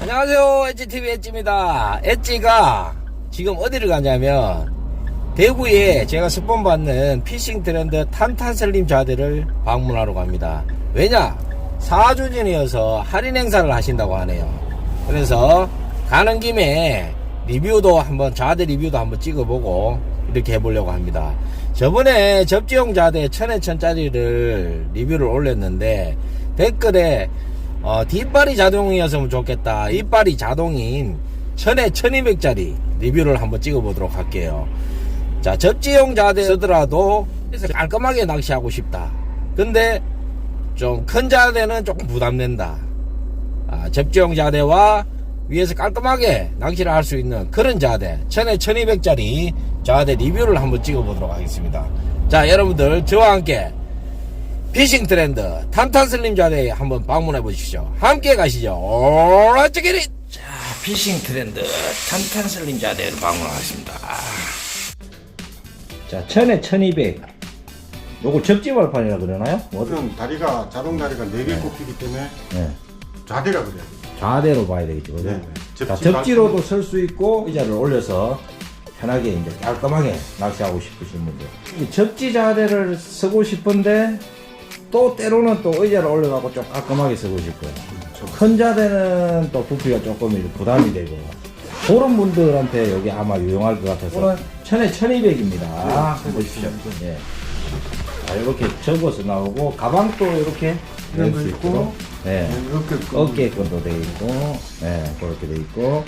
안녕하세요. 엣지TV 엣지입니다. 엣지가 지금 어디를 가냐면 대구에 제가 스폰 받는 피싱 트렌드 탄탄슬림 자대를 방문하러 갑니다. 왜냐? 4주 전이어서 할인 행사를 하신다고 하네요. 그래서 가는 김에 리뷰도 한번 자대 리뷰도 한번 찍어보고 이렇게 해보려고 합니다. 저번에 접지용 자대 천에 천짜리를 리뷰를 올렸는데 댓글에 어, 뒷발이 자동이었으면 좋겠다. 이빨이 자동인 천에 1200짜리 리뷰를 한번 찍어보도록 할게요. 자, 접지용 자대 쓰더라도 깔끔하게 낚시하고 싶다. 근데 좀 큰 자대는 조금 부담된다. 아, 접지용 자대와 위에서 깔끔하게 낚시를 할 수 있는 그런 자대, 천에 1200짜리 자대 리뷰를 한번 찍어보도록 하겠습니다. 자, 여러분들 저와 함께 피싱 트렌드 탄탄슬림 자대에 한번 방문해 보십시오. 함께 가시죠. 오라찌기리! 자, 피싱 트렌드 탄탄슬림 자대를 방문하겠습니다. 자, 천에 1200. 요거 접지 발판이라 그러나요? 뭐, 그럼 다리가 자동 다리가 4개 꼽히기 때문에 네. 좌대라 그래요. 좌대로 봐야 되겠죠. 그죠? 네. 자, 접지로도 쓸수 있고 의자를 올려서 편하게 이제 깔끔하게 낚시하고 싶으신 분들. 이 접지 자대를 쓰고 싶은데 또 때로는 또 의자를 올려갖고 좀 깔끔하게 쓰고 싶고요. 큰 자대는 또 부피가 조금 부담이 되고 그런 분들한테 여기 아마 유용할 것 같아서 오늘 천에 1200입니다. 보십시오. 예. 자, 이렇게 접어서 나오고 가방도 이렇게 이런 낼거수 있고, 있도록 네. 이렇게 어깨 것도 돼 있고, 네, 그렇게 돼 있고.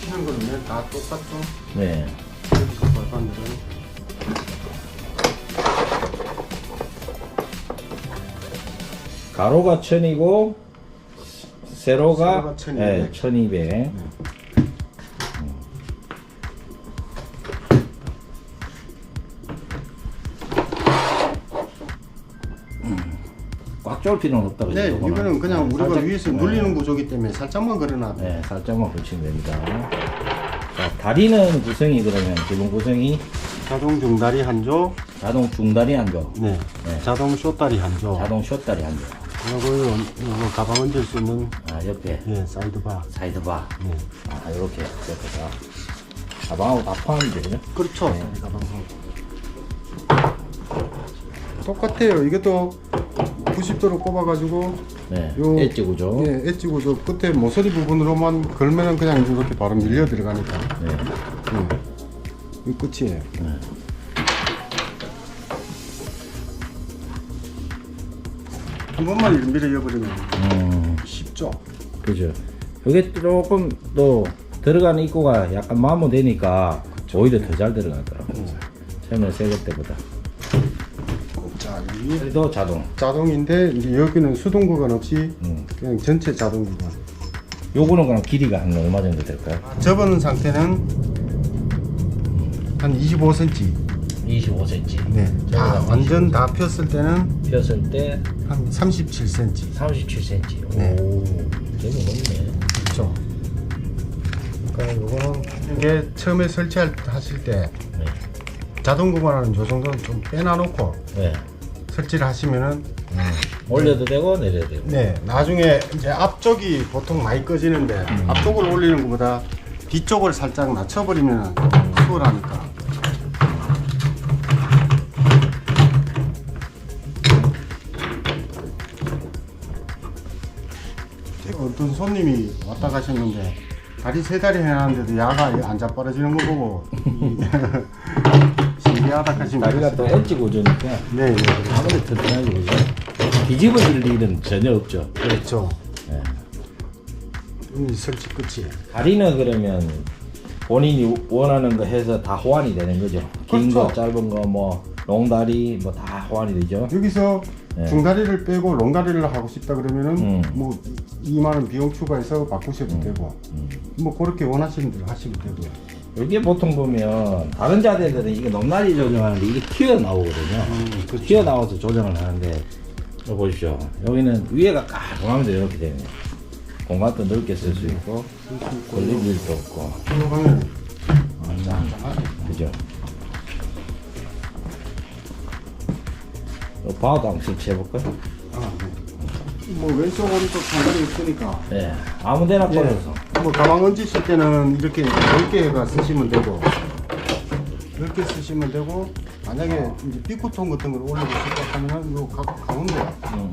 치는 거는 다 똑같죠. 네. 여기서 발판들은 가로가 천이고, 세로가, 세로가 1200. 네, 1200. 꽉 졸 필요는 없다. 그죠? 네. 이거는 그냥 네, 우리가 살짝- 위에서 네. 눌리는 구조기 때문에 살짝만 걸어놔. 네, 살짝만 붙이면 됩니다. 자, 다리는 구성이 그러면 기본 구성이 자동 중다리 한 조, 자동 중다리 한 조, 네. 네. 자동 쇼다리 한 조. 자동 숏다리 한 조. 그리고 요, 요거 가방 얹을 수 있는 아, 옆에 예, 사이드바. 사이드바. 네. 아, 이렇게 옆에다. 가방하고 다 포함이 되죠? 그렇죠. 네. 사이드 가방. 똑같아요. 이것도 90도로 꼽아가지고 네. 요- 엣지 구조. 예, 엣지 구조 끝에 모서리 부분으로만 걸면은 그냥 이렇게 바로 밀려 들어가니까. 네. 음. 이 끝이에요. 한 번만 이렇게 밀어 이어버리면 음, 쉽죠. 그죠. 이게 조금 또 들어가는 입구가 약간 마모되니까 오히려 더 잘 들어가더라고요. 처음에 새거 때보다. 그래도 자동. 자동인데 이제 여기는 수동 구간 없이 음. 그냥 전체 자동 구간. 요거는 그럼 길이가 한 얼마 정도 될까요? 접은 상태는 한 25cm. 25cm. 네. 다 완전 다 폈을 때는 폈을 때 한 37cm. 37cm. 네. 오, 되게 높네. 그렇죠. 그러니까 요거는 이게 처음에 설치할 하실 때 네. 자동 구간하는 요 정도는 좀 빼놔놓고 네. 설치를 하시면은 올려도 되고 내려도 되고. 네 나중에 이제 앞쪽이 보통 많이 꺼지는데 앞쪽을 올리는 것보다 뒤쪽을 살짝 낮춰버리면 수월하니까. 어떤 손님이 왔다 가셨는데 다리 세 다리 해놨는데도 야가 안 자빠져지는 거 보고 신기하다 하시면 다리가 또 엣지 구조니까 네, 네 아무리 튼튼하게 보죠. 뒤집어질 일은 전혀 없죠. 그렇죠 네. 이 설치 끝이에요 다리는 그러면 본인이 원하는 거 해서 다 호환이 되는 거죠. 긴 거, 그렇죠. 짧은 거, 뭐 롱다리 뭐 다 호환이 되죠. 여기서 네. 중다리를 빼고 롱다리를 하고 싶다 그러면은 음. 뭐 2만 원 비용 추가해서 바꾸셔도 되고 뭐 그렇게 원하시는 대로 하시면 되고요. 여기 보통 보면 다른 자대들은 이게 높낮이 조정하는데 이게 튀어 나오거든요. 튀어 나와서 조정을 하는데 이거 보십시오. 여기는 위에가 깔끔하면서 이렇게 되네요. 공간도 넓게 쓸 수 있고 걸릴 일도 없고 들어가면 짱짱하죠. 그죠? 어, 바도 한번 설치해 볼까요? 아, 네. 뭐 왼쪽 오른쪽 상관이 없으니까. 네, 아무데나 예. 꺼내서. 뭐 가방 얹으실 때는 이렇게 넓게가 쓰시면 되고 넓게 쓰시면 되고 만약에 이제 삐꾸통 같은 걸 올리고 싶다 하면은 요 가, 가운데 음,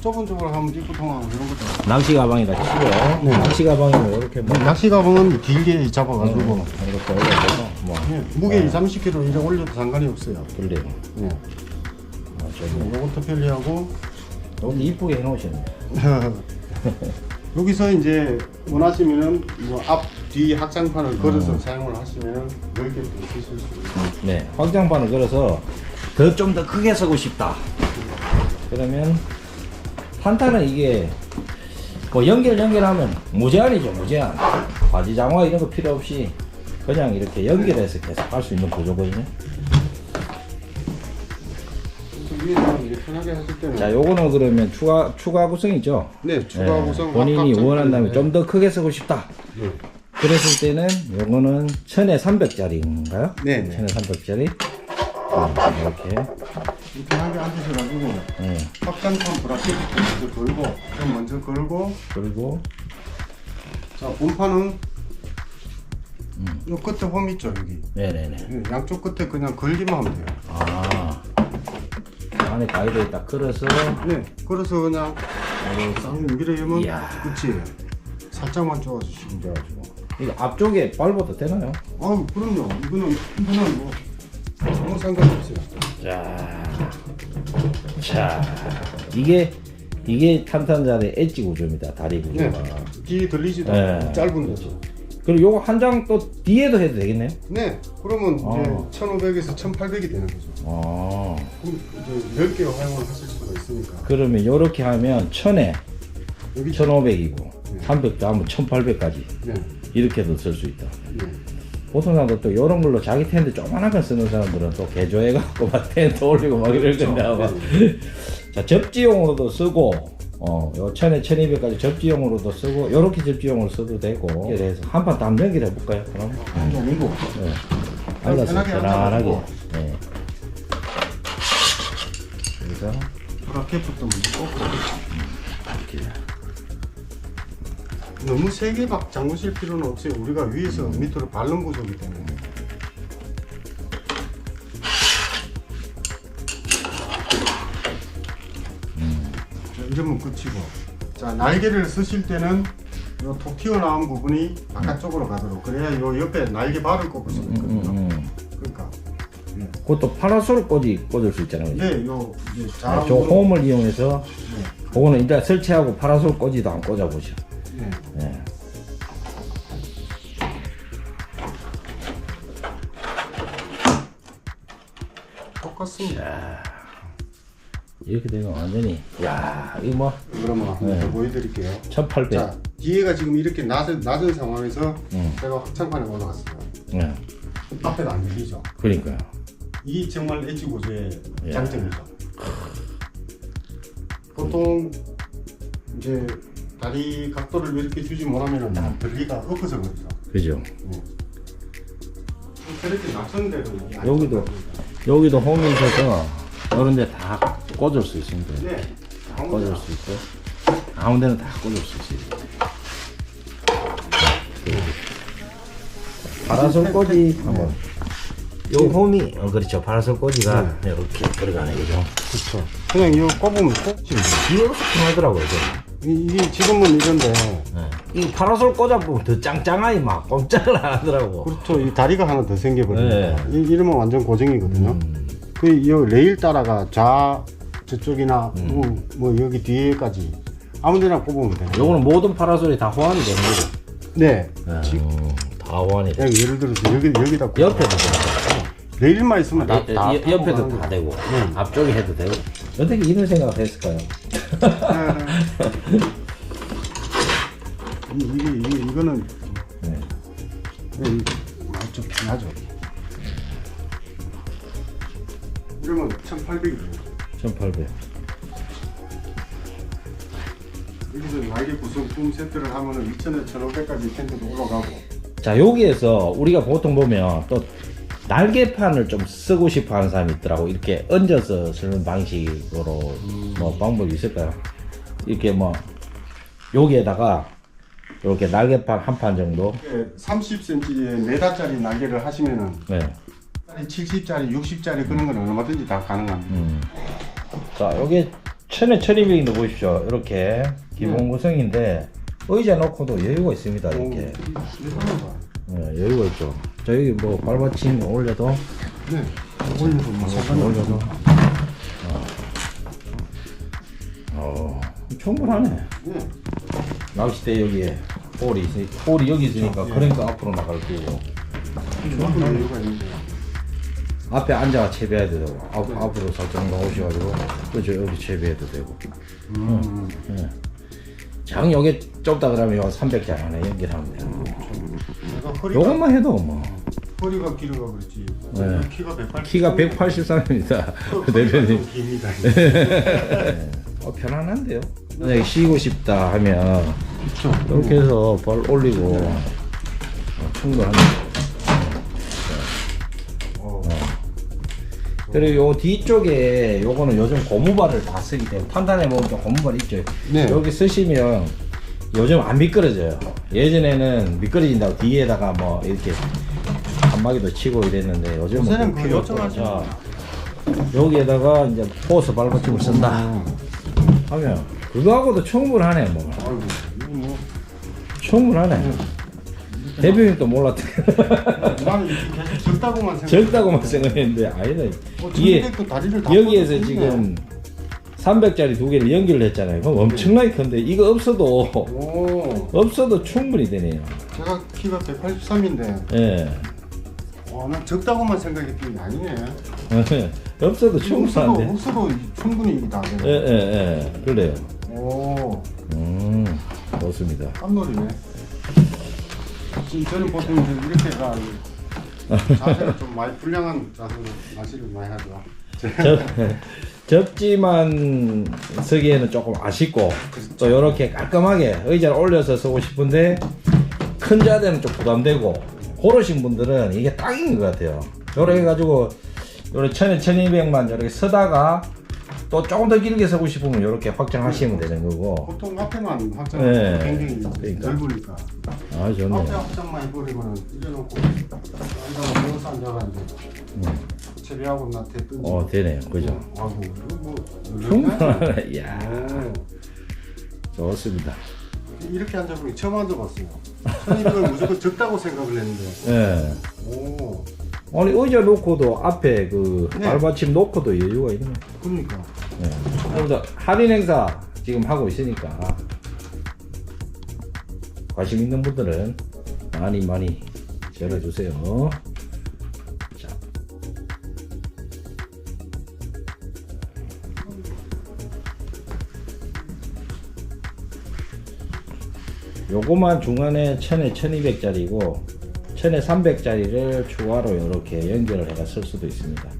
좁은 쪽으로 하면 삐꾸통하고 이런 것도 낚시 가방이다 치고. 네. 낚시 가방이면 이렇게 뭐 낚시 가방은 길게 잡아가지고. 음, 이렇게 올려서 뭐. 예, 무게 2, 30kg 이래 올려도 상관이 없어요. 돌리고 예. 아, 저기. 요것도 편리하고 여기 이쁘게 해놓으셨네. 여기서 이제 원하시면은 뭐 앞, 뒤 확장판을 걸어서 사용을 하시면은 넓게 또 쓰실 수 있어요. 네 확장판을 걸어서 더 좀 더 크게 쓰고 싶다. 그러면 탄탄은 이게 뭐 연결 연결하면 무제한이죠 무제한. 바지 장화 이런 거 필요 없이 그냥 이렇게 연결해서 계속 할 수 있는 구조거든요. 그 편하게 하실 때는. 자 요거는 그러면 추가 추가 구성이죠? 네, 추가 네, 구성 본인이 합각 원한다면 장비인데. 좀더 크게 쓰고 싶다. 네. 그랬을 때는 요거는 1000에 300짜리인가요? 네, 네. 1000에 300짜리? 이렇게. 편하게 앉으셔가지고 네. 확장판 브라켓 먼저 걸고 좀 먼저 걸고. 그리고. 자 본판은 요 끝에 홈 있죠 여기? 네네네. 예, 양쪽 끝에 그냥 걸기만 하면 돼요. 아 안에 가이드에 딱 걸어서 네 그래서 그냥 싹 밀어주면 이야. 끝이에요 살짝만 쪼아주시면 돼요 이래가지고. 이거 앞쪽에 밟아도 되나요? 아우 그럼요. 이거는 이거는 뭐 아무 상관없어요. 자, 자. 이게 이게 탄탄자의 엣지 구조입니다 다리 네 구조가. 뒤에 들리지도 네. 않고 짧은 거죠 그리고 요거 한 장 또 뒤에도 해도 되겠네요? 네 그러면 어. 이제 1500에서 1800이 되는 거죠. 어. 그럼 이제 10개 활용을 하실 수가 있으니까. 그러면 요렇게 하면 1000에 여기 1500이고 300도 하면 1800까지 네, 이렇게도 쓸 수 있다. 네. 보통 사람들 또 이런 걸로 자기 텐트 거 쓰는 사람들은 또 개조해갖고 막 텐트 올리고 막 이럴 건데 아마. 자 접지용으로도 쓰고 어요 1000에 1200까지 접지용으로도 쓰고 요렇게 접지용으로 써도 되고 이렇게 해서 한판담 연기를 해볼까요 그럼? 네. 앉아서 편하게 편안하게 앉아가지고. 네. 그래서 브라켓부터 먼저 꽂고 이렇게 너무 세게 막 잠그실 필요는 없어요 우리가 위에서 밑으로 바른 구조기 때문에 이러면 끝이고. 자 날개를 쓰실 때는 요톡 튀어나온 부분이 바깥쪽으로 가도록 그래야 요 옆에 날개 발을 꽂을 수 음, 있거든요. 음, 음. 그러니까. 네, 그것도 파라솔 꽂이 꽂을 수 있잖아요. 네, 요 이제 아, 저 좌우로. 홈을 이용해서 네, 그거는 일단 설치하고 파라솔 꽂이도 안 꽂아보죠 네. 네. 똑같습니다 이렇게 되면 완전히 야 이거 뭐 그러면 한번 네. 더 보여드릴게요 1800. 자, 뒤에가 지금 이렇게 낮은, 낮은 상황에서 음. 제가 확장판에 올라갔어요. 네. 앞에도 안 열리죠. 그러니까요. 이게 정말 엣지 구조의 예. 장점이죠. 보통 이제 다리 각도를 이렇게 주지 못하면 은 들기가 엎어져 버리죠. 그죠. 이렇게 낮췄는데도 이게 안 여기도. 여기도 홈이 있어서 이런 데다 꽂을 수 있습니다. 네. 꽂을. 수 있고 아무 데나 다 꽂을 수 있어요. 파라솔 꽂이 한번 요 홈이 어, 그렇죠. 파라솔 꽂이가 이렇게 들어가네 그죠. 그렇죠. 그냥 이거 꼽으면 꼽지는 이거 하더라고요. 이게 지금은 이런데 네. 이 파라솔 꽂아 보면 더 짱짱하니 막 꼼짝을 안 하더라고. 그렇죠. 이 다리가 하나 더 생겨버립니다. 네. 이, 이러면 완전 고정이거든요. 음. 그, 이 레일 따라가 좌, 저쪽이나, 음. 뭐, 뭐, 여기 뒤에까지 아무 데나 꼽으면 돼요. 요거는 모든 파라솔이 다 호환이 되는 거죠. 네. 음, 다 호환이 돼. 예를 들어서 여기, 여기다 꼽 옆에도 되고, 레일만 있으면 다, 다. 아, 여- 옆에도 다 거예요. 되고, 네. 앞쪽에 해도 되고. 어떻게 이런 생각을 했을까요? 이, 이게, 이게, 이거는, 네. 네, 이-. 이러면 1800이죠. 1800. 여기서 날개 구성 품 세트를 하면은 2,000에 1,500까지 텐트도 올라가고. 자 여기에서 우리가 보통 보면 또 날개판을 좀 쓰고 싶어 하는 사람이 있더라고 이렇게 얹어서 쓰는 방식으로 뭐 방법이 있을까요? 이렇게 뭐 여기에다가 이렇게 날개판 한 판 정도 30cm에 메다짜리 날개를 하시면은 네. 70짜리, 60짜리 그런 건 얼마든지 다 가능합니다. 음. 자 여기 천에 천이백인데 보십시오 이렇게 기본 구성인데 의자 놓고도 여유가 있습니다 이렇게 네, 여유가 있죠 자 여기 뭐 발받침 올려도 네. 올려도 뭐 상관이 올려도 없죠. 어, 충분하네 네. 낚싯대 여기에 홀이 있으니 홀이 여기 있으니까 예. 그러니까 앞으로 나갈 거고 충분히 여유가 있는데. 앞에 앉아 채비해도 되고 앞, 앞으로 살짝 나오셔가지고 그죠 여기 채비해도 되고 음. 장 여기 좁다 그러면 요 300장 안에 연결하면 돼요 내가 허리가, 요것만 해도 뭐 허리가 길어가 그렇지. 네. 키가 180. 키가 183입니다 대표님 깁니다. 어, 편안한데요 만약에 쉬고 싶다 하면 그렇죠. 이렇게 해서 발 올리고 어, 충분합니다 그리고 요 뒤쪽에 요거는 요즘 고무발을 다 쓰기 때문에 판단해 보면 또 고무발 있죠. 네. 여기 쓰시면 요즘 안 미끄러져요. 예전에는 미끄러진다고 뒤에다가 뭐 이렇게 한마디도 치고 이랬는데 요즘은 요새는 그 필요 없고, 자, 여기에다가 이제 포스 발받침을 쓴다 하면 그거하고도 충분하네 뭐 아이고, 이거 뭐. 충분하네. 대표님도 몰랐던 나는 이렇게 계속 적다고만 생각. 적다고만 생각했는데 아니다. 어, 이게 이게 다리를 다 여기에서. 지금 300짜리 두 개를 연결을 했잖아요. 그럼 엄청나게 큰데 이거 없어도 오, 없어도 충분히 되네요. 제가 키가 183인데, 예. 와, 난 적다고만 생각했더니 아니네. 없어도 충분한데. 없어도 충분히 다 예, 되네. 예, 예. 그래요. 오, 음, 좋습니다. 깜놀이네. 지금 저는 보통 이제 이렇게 가 자세가 좀 많이 불량한 자세로 낚시를 많이 하죠. 접, 접지만 쓰기에는 조금 아쉽고 또 이렇게 깔끔하게 의자를 올려서 쓰고 싶은데 큰 자대는 좀 부담되고 고르신 분들은 이게 딱인 것 같아요. 요렇게 해가지고 요렇게 천에 천이백만 저렇게 쓰다가 또 조금 더 길게 쓰고 싶으면 이렇게 확장하시면 되는 거고. 보통 앞에만 확장 네. 굉장히 그러니까. 넓으니까. 아 앞에 좋네 확장만 해버리면 이래놓고 앉아서 누워서 앉아가지고 채비하고 나한테 던지. 음. 어 되네요. 그죠? 아이고 이거 뭐 충분하네. 이야. 오, 좋습니다. 이렇게 앉아보니 처음 앉아봤어요. 이걸 무조건 적다고 생각을 했는데. 예 오. 아니 의자 놓고도 앞에 그 네. 발받침 놓고도 여유가 있네. 그러니까 예. 그래서 할인 행사 지금 하고 있으니까 관심 있는 분들은 많이 많이 전화 주세요. 자. 요거만 중간에 1000에 1200짜리고 1000에 300짜리를 추가로 이렇게 연결을 해가 쓸 수도 있습니다.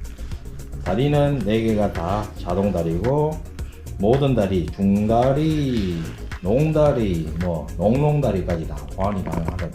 다리는 4개가 다 자동 다리고 모든 다리, 중다리, 농다리, 뭐 농농다리까지 다 보완이 가능하다.